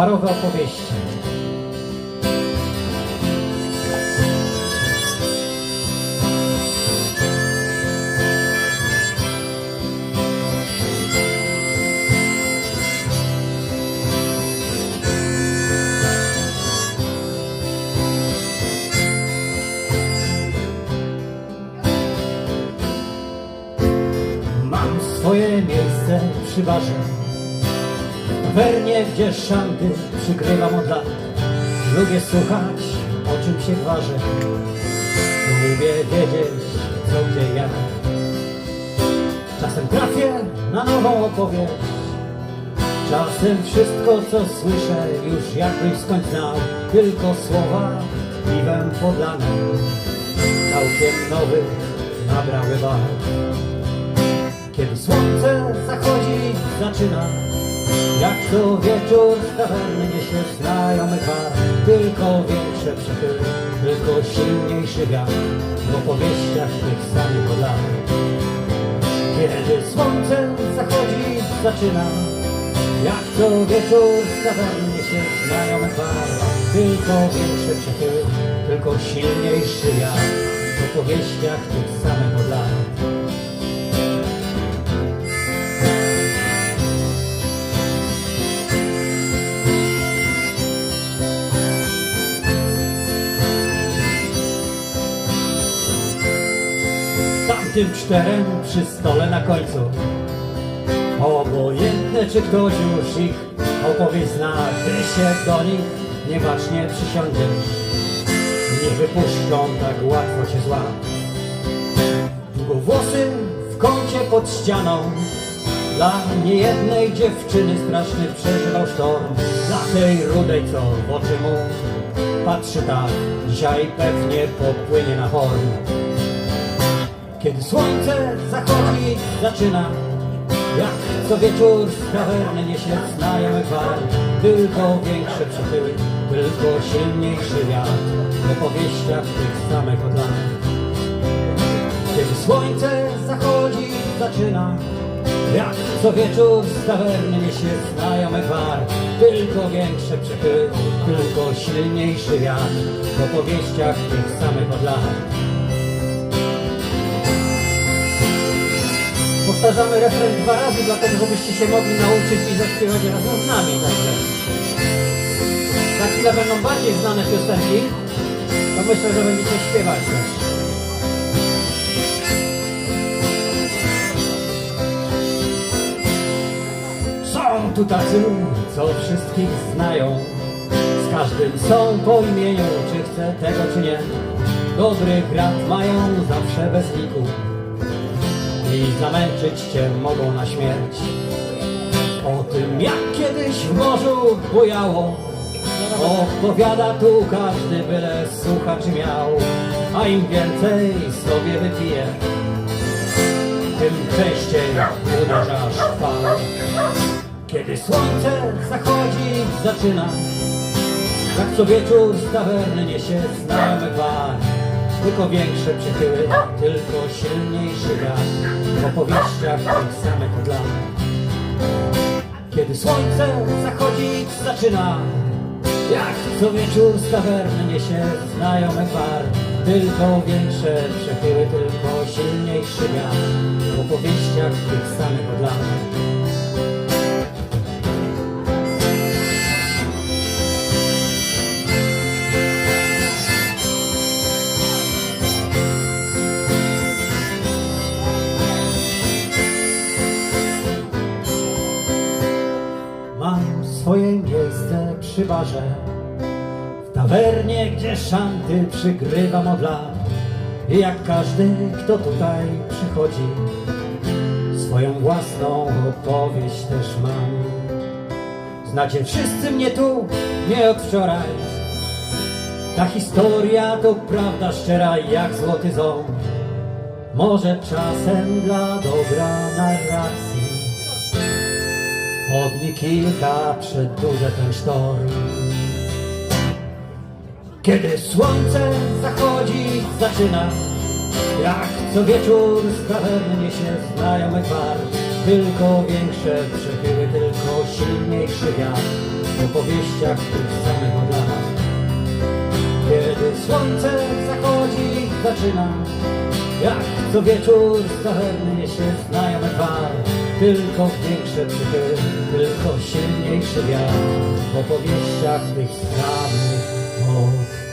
parowe opowieści. Mam swoje miejsce przy barze W tawernie, gdzie szanty przygrywam od lat. Lubię słuchać, o czym się gwarzy Lubię wiedzieć, co gdzie jak Czasem trafię na nową opowieść. Czasem wszystko, co słyszę, już jakbym skądś znał. Tylko słowa piwem podlane. Całkiem nowy nabrały barw kiedy słońce zachodzi, zaczyna Jak co wieczór z tawerny niesie znajomy gwar Tylko większe przechyły, tylko silniejszy wiatr W opowieściach tych samych od lat Kiedy słońce zachodzi, zaczyna Jak co wieczór z tawerny niesie znajomy gwar Tylko większe przechyły, tylko silniejszy wiatr W opowieściach tych samych od lat tamtym czterem przy stole na końcu. Obojętne, czy ktoś już ich opowieść zna, gdy się do nich niebacznie przysiądziesz. Nie wypuszczą tak łatwo cię zła. Długowłosy w kącie pod ścianą, dla niejednej dziewczyny straszny przeżywał sztorm. Dla tej rudej, co w oczy mu patrzy tak, dzisiaj pewnie popłynie na horn. Kiedy słońce zachodzi, zaczyna. Jak co wieczór z tawerny niesie znajomy gwar. Tylko większe przechyły, tylko silniejszy wiatr. W opowieściach tych samych od lat. Kiedy słońce zachodzi, zaczyna. Jak co wieczór z tawerny niesie znajomy gwar. Tylko większe przechyły, tylko silniejszy wiatr. W opowieściach tych samych od lat Powtarzamy refren dwa razy, dlatego żebyście się mogli nauczyć i zaśpiewać razem z nami. Także za chwilę będą bardziej znane piosenki, to myślę, że będziecie śpiewać też. Są tu tacy, co wszystkich znają. Z każdym są po imieniu, czy chce tego, czy nie. Dobrych rad mają zawsze bez liku i zamęczyć cię mogą na śmierć. O tym, jak kiedyś w morzu bujało, opowiada tu każdy, byle słuchacz miał, a im więcej sobie wypije, tym częściej uderzasz w. Kiedy słońce zachodzi, zaczyna, jak co wieczór z tawerny niesie znajomy gwar. Tylko większe przechyły, tylko silniejszy wiatr W opowieściach tych samych od lat Kiedy słońce zachodzić zaczyna. Jak co wieczór z tawerny niesie znajomy gwar Tylko większe przechyły, tylko silniejszy wiatr W opowieściach tych samych od lat barze W tawernie, gdzie szanty przygrywam od lat. I jak każdy, kto tutaj przychodzi Swoją własną opowieść też mam. Znacie wszyscy mnie tu, nie od wczoraj. Ta historia to prawda szczera jak złoty ząb. Może czasem dla dobra narracji dni kilka przedłużę ten sztorm. Kiedy słońce zachodzi, zaczyna Jak co wieczór tawerny niesie znajomy gwar Tylko większe przechyły, tylko silniejszy wiatr w opowieściach tych samych od lat. Kiedy słońce zachodzi, zaczyna Jak co wieczór stacherny się znajomy gwar Tylko większe przychy, tylko silniejszy wiatr W opowieściach tych samych od